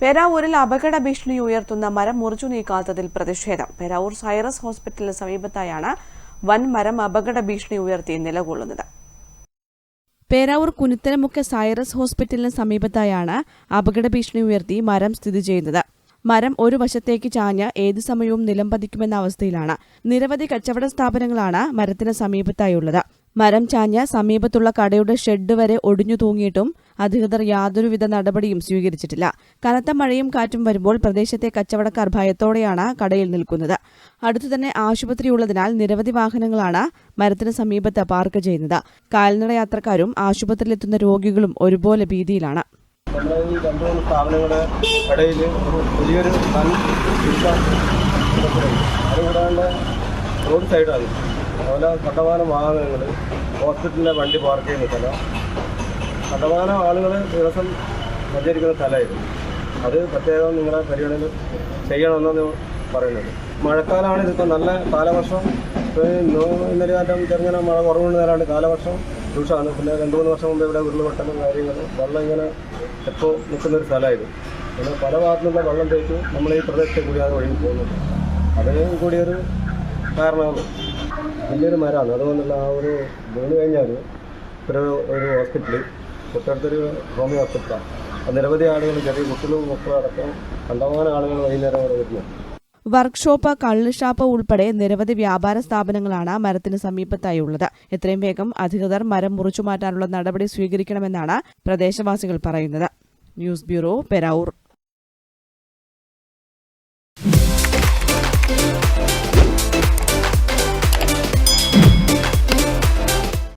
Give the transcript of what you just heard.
പേരാവൂരിൽ അപകട ഭീഷണി ഉയർത്തുന്ന മരം മുറിച്ചു നീക്കാത്തതിൽ പ്രതിഷേധം. പേരാവൂർ സൈറസ് ഹോസ്പിറ്റലിന് സമീപത്തായാണ് വൻ മരം അപകട ഭീഷണി ഉയർത്തി നിലകൊള്ളുന്നത്. പേരാവൂർ കുനിത്തലമുക്ക് സൈറസ് ഹോസ്പിറ്റലിന് സമീപത്തായാണ് അപകട ഭീഷണി ഉയർത്തി മരം സ്ഥിതി ചെയ്യുന്നത്. മരം ഒരു വശത്തേക്ക് ചാഞ്ഞ് ഏതു സമയവും നിലംപതിക്കുമെന്ന അവസ്ഥയിലാണ്. നിരവധി കച്ചവട സ്ഥാപനങ്ങളാണ് മരത്തിന് സമീപത്തായുള്ളത്. മരം ചാഞ്ഞ സമീപത്തുള്ള കടയുടെ ഷെഡ് വരെ ഒടിഞ്ഞു തൂങ്ങിയിട്ടും അധികൃതർ യാതൊരുവിധ നടപടിയും സ്വീകരിച്ചിട്ടില്ല. കനത്ത മഴയും കാറ്റും വരുമ്പോൾ പ്രദേശത്തെ കച്ചവടക്കാർ ഭയത്തോടെയാണ് കടയിൽ നിൽക്കുന്നത്. അടുത്തു ആശുപത്രി ഉള്ളതിനാൽ നിരവധി വാഹനങ്ങളാണ് മരത്തിന് സമീപത്ത് പാർക്ക് ചെയ്യുന്നത്. കാൽനട യാത്രക്കാരും ആശുപത്രിയിലെത്തുന്ന രോഗികളും ഒരുപോലെ ഭീതിയിലാണ്. ഇടയിൽ ഒരു വലിയൊരു വൻ ഇരിക്കാൻ അത് കൂടാണ്ട് റോഡ് സൈഡാണ് അതുപോലെ കണ്ടമാനം വാഹനങ്ങൾ ഹോസ്പിറ്റലിലെ വണ്ടി പാർക്ക് ചെയ്യുന്ന സ്ഥലം. കണ്ടമാനം ആളുകൾ ദിവസം സഞ്ചരിക്കുന്ന സ്ഥലമായിരുന്നു. അത് പ്രത്യേകം നിങ്ങളുടെ പരിഗണന ചെയ്യണമെന്നാണ് പറയുന്നത്. മഴക്കാലമാണ് ഇതിപ്പോൾ നല്ല കാലവർഷം. ഇന്നലെ കാലം ചെറുങ്ങനെ മഴ കുറവുള്ള നേരമാണ് കാലവർഷം. രൂക്ഷമാണ്. പിന്നെ രണ്ട് മൂന്ന് വർഷം മുമ്പ് ഇവിടെ ഉരുളുപൊട്ടലും കാര്യങ്ങളും വെള്ളം ഇങ്ങനെ എപ്പോൾ നിൽക്കുന്ന ഒരു സ്ഥലമായിരുന്നു. പിന്നെ പല ഭാഗത്തുനിന്നുള്ള വെള്ളം തേച്ചു നമ്മൾ ഈ പ്രദേശത്തെ കൂടി അത് ഒഴുകി പോകുന്നുണ്ട്. അതിനും കൂടിയൊരു കാരണമാണ്. വലിയൊരു മരമാണ്. അതുകൊണ്ടുള്ള ആ ഒരു വീണ് കഴിഞ്ഞാൽ ഒരു ഒരു ഹോസ്പിറ്റൽ തൊട്ടടുത്തൊരു ഹോമിയോ ഹോസ്പിറ്റലാണ് നിരവധി ആളുകൾ ചെറിയ കുട്ടികളും മക്കളും അടക്കം കണ്ടമാനം ആളുകൾ വൈകുന്നേരം അവിടെ വരുന്നു. വർക്ക്ഷോപ്പ് കള്ളുഷാപ്പ് ഉൾപ്പെടെ നിരവധി വ്യാപാര സ്ഥാപനങ്ങളാണ് മരത്തിന് സമീപത്തായി ഉള്ളത്. എത്രയും വേഗം അധികൃതർ മരം മുറിച്ചു മാറ്റാനുള്ള നടപടി സ്വീകരിക്കണമെന്നാണ് പ്രദേശവാസികൾ പറയുന്നത്. News bureau Peravoor.